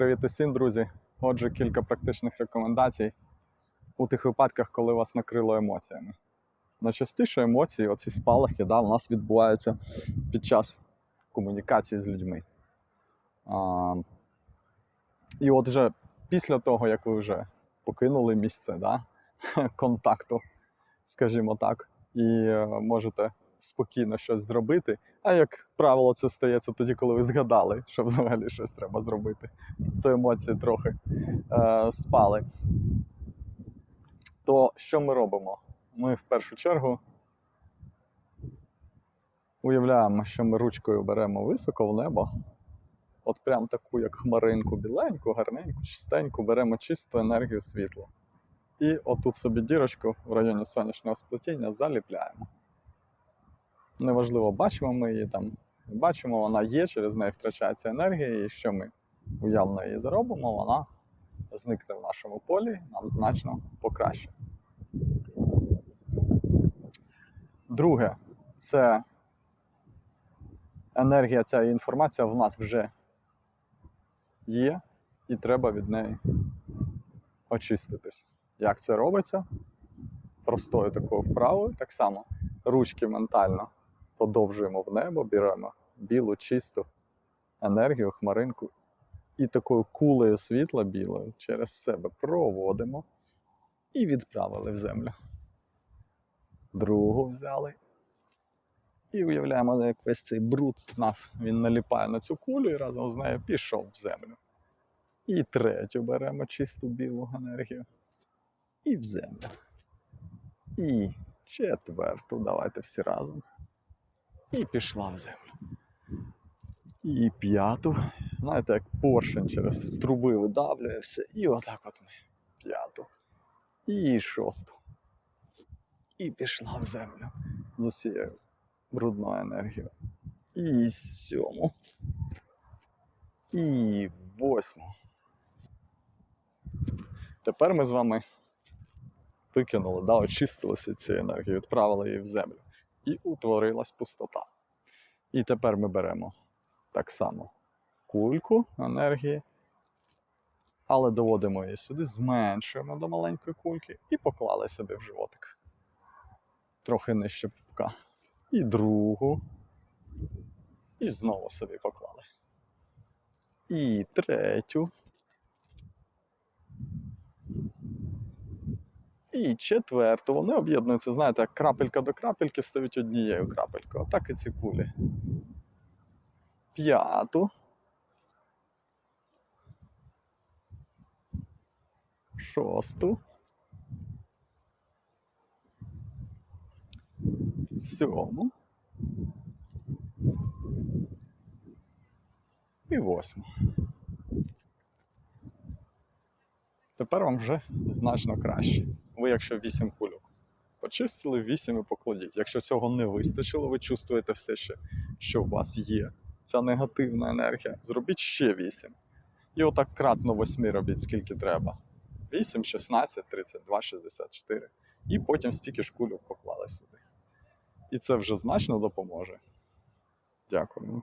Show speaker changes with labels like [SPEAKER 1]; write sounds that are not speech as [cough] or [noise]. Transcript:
[SPEAKER 1] Привіт усім, друзі! Отже, кілька практичних рекомендацій у тих випадках, коли вас накрило емоціями. Найчастіше емоції, оці спалахи, да, у нас відбуваються під час комунікації з людьми. А, і от вже після того, як ви вже покинули місце да, [laughs] контакту, скажімо так, і е, можете спокійно щось зробити. А як правило, це стається тоді, коли ви згадали, що взагалі щось треба зробити. Тобто емоції трохи е, спали. То що ми робимо? Ми в першу чергу уявляємо, що ми ручкою беремо високо в небо. От прям таку, як хмаринку, біленьку, гарненьку, чистеньку, беремо чисту енергію світла. І отут собі дірочку в районі сонячного сплетіння заліпляємо. Неважливо, бачимо ми її там, бачимо, вона є, через неї втрачається енергія, і що ми уявно її заробимо, вона зникне в нашому полі, нам значно покраще. Друге, це енергія, ця інформація в нас вже є, і треба від неї очиститись. Як це робиться? Простою такою вправою, так само ручки ментально подовжуємо в небо, беремо білу, чисту енергію, хмаринку і такою кулею світла білою через себе проводимо і відправили в землю. Другу взяли. І уявляємо, як весь цей бруд з нас він наліпає на цю кулю і разом з нею пішов в землю. І третю беремо чисту білу енергію. І в землю. І четверту. Давайте всі разом. І пішла в землю. І п'яту. Знаєте, як поршень через труби видавлює все. І отак от ми. П'яту. І шосту. І пішла в землю з усією брудною енергією. І сьому. І восьму. Тепер ми з вами викинули, да, очистилися цією енергією, відправили її в землю. І утворилась пустота. І тепер ми беремо так само кульку енергії, але доводимо її сюди, зменшуємо до маленької кульки і поклали собі в животик. Трохи нижче пупка. І другу. І знову собі поклали. І третю. І четверту. Вони об'єднуються, знаєте, як крапелька до крапельки стають однією крапелькою. Отак і ці кулі. П'яту. Шосту. Сьому. І восьму. Тепер вам вже значно краще. Ви, якщо 8 кульок почистили, 8 і покладіть. Якщо цього не вистачило, ви чувствуєте все ще, що у вас є ця негативна енергія, зробіть ще 8. І отак кратно 8 робіть, скільки треба. 8, 16, 32, 64. І потім стільки ж кульок поклали сюди. І це вже значно допоможе. Дякую.